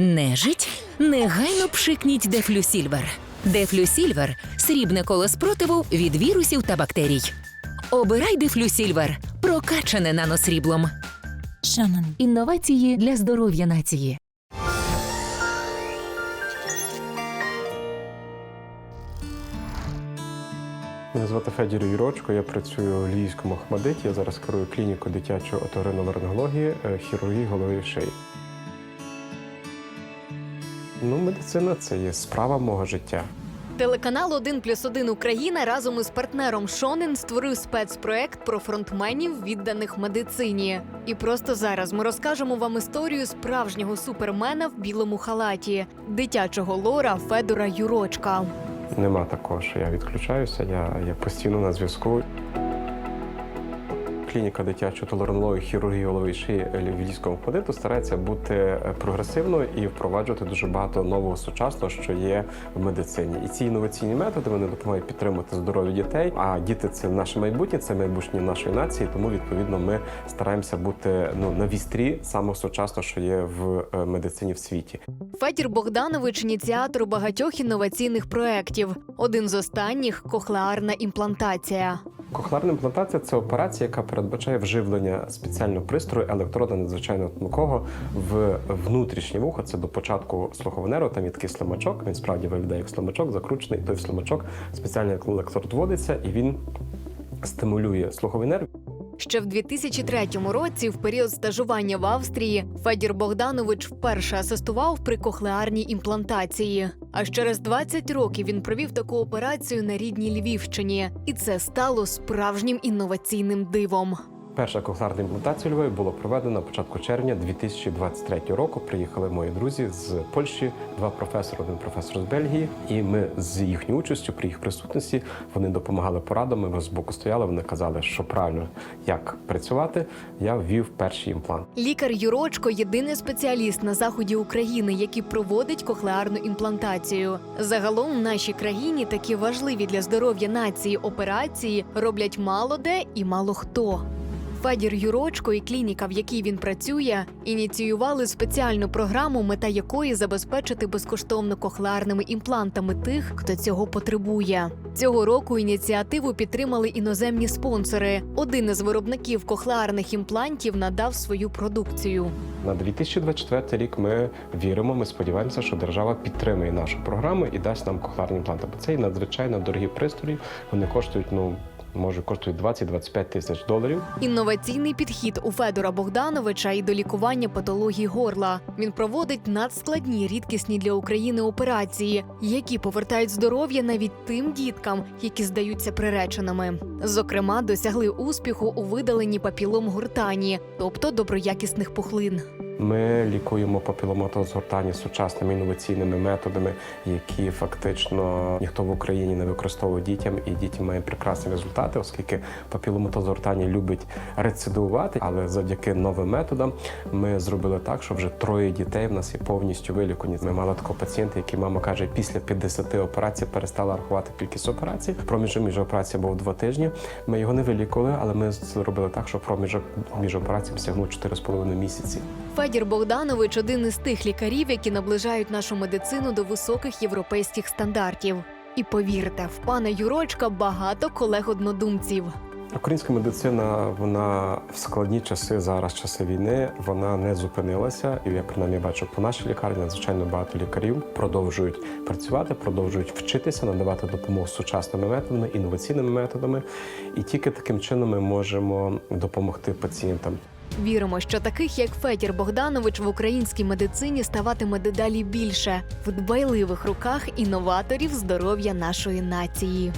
Нежить? Негайно пшикніть Дефлюсільвер. Дефлюсільвер срібне коло спротиву від вірусів та бактерій. Обирай Дефлюсільвер, прокачане наносріблом. Шанон. Інновації для здоров'я нації. Мене звати Федір Юрочко, я працюю у Львівському Ахмадиті. Я зараз керую клінікою дитячої оториноларингології, е, хірургії голови і шиї. Ну, медицина це є справа мого життя. Телеканал «1 плюс 1 Україна разом із партнером Шонен створив спецпроект про фронтменів, відданих медицині. І просто зараз ми розкажемо вам історію справжнього супермена в білому халаті, дитячого лора Федора Юрочка. Нема такого, що я відключаюся, я, я постійно на зв'язку. Клініка дитячої толерантної хірургії голови і шиї Львівського Ахмадиту старається бути е, прогресивною і впроваджувати дуже багато нового сучасного, що є в медицині. І ці інноваційні методи вони допомагають підтримувати здоров'я дітей. А діти це наше майбутнє, це майбутнє нашої нації. Тому відповідно ми стараємося бути ну на вістрі самого сучасного, що є в е, медицині в світі. Федір Богданович ініціатор багатьох інноваційних проєктів. Один з останніх кохлеарна імплантація. Кохлеарна імплантація це операція, яка передбачає вживлення спеціального пристрою електрода надзвичайно тонкого в внутрішнє вухо. Це до початку слухового нерву. Там є такий слимачок. Він справді виглядає як слимачок, закручений. Той слимачок спеціальний електрод вводиться і він стимулює слуховий нерв. Ще в 2003 році, в період стажування в Австрії, Федір Богданович вперше асистував при кохлеарній імплантації. Аж через 20 років він провів таку операцію на рідній Львівщині, і це стало справжнім інноваційним дивом. Перша кохлеарна імплантація у Львові була проведена початку червня 2023 року. Приїхали мої друзі з Польщі, два професори, один професор з Бельгії. І ми з їхньою участю при їх присутності вони допомагали порадами. Ми з боку стояли. Вони казали, що правильно як працювати. Я ввів перший імплант. Лікар Юрочко єдиний спеціаліст на заході України, який проводить кохлеарну імплантацію. Загалом в нашій країні такі важливі для здоров'я нації операції роблять мало де і мало хто. Федір Юрочко і клініка, в якій він працює, ініціювали спеціальну програму, мета якої забезпечити безкоштовно кохлеарними імплантами тих, хто цього потребує. Цього року ініціативу підтримали іноземні спонсори. Один із виробників кохлеарних імплантів надав свою продукцію. На 2024 рік ми віримо. Ми сподіваємося, що держава підтримує нашу програму і дасть нам кохлеарні імпланти. Бо це надзвичайно дорогі пристрої. Вони коштують ну. Може, коштують 20-25 тисяч доларів. Інноваційний підхід у Федора Богдановича і до лікування патологій горла. Він проводить надскладні рідкісні для України операції, які повертають здоров'я навіть тим діткам, які здаються приреченими. Зокрема, досягли успіху у видаленні папілом гуртані, тобто доброякісних пухлин. Ми лікуємо папіломатоз гортані сучасними інноваційними методами, які фактично ніхто в Україні не використовує дітям, і діти мають прекрасні результати, оскільки папіломатоз гортані любить рецидивувати. Але завдяки новим методам ми зробили так, що вже троє дітей в нас є повністю вилікувані. Ми мали такого пацієнта, який мама каже, після 50 операцій перестала рахувати кількість операцій. Проміжок між операціями був два тижні. Ми його не вилікували, але ми зробили так, що проміжок між операціями сягнув 4,5 місяці. Федір Богданович один із тих лікарів, які наближають нашу медицину до високих європейських стандартів. І повірте, в пана Юрочка багато колег-однодумців. Українська медицина, вона в складні часи зараз, часи війни, вона не зупинилася. І я принаймні бачу по нашій лікарні надзвичайно багато лікарів продовжують працювати, продовжують вчитися, надавати допомогу сучасними методами, інноваційними методами. І тільки таким чином ми можемо допомогти пацієнтам. Віримо, що таких, як Федір Богданович, в українській медицині ставатиме дедалі більше в дбайливих руках інноваторів здоров'я нашої нації.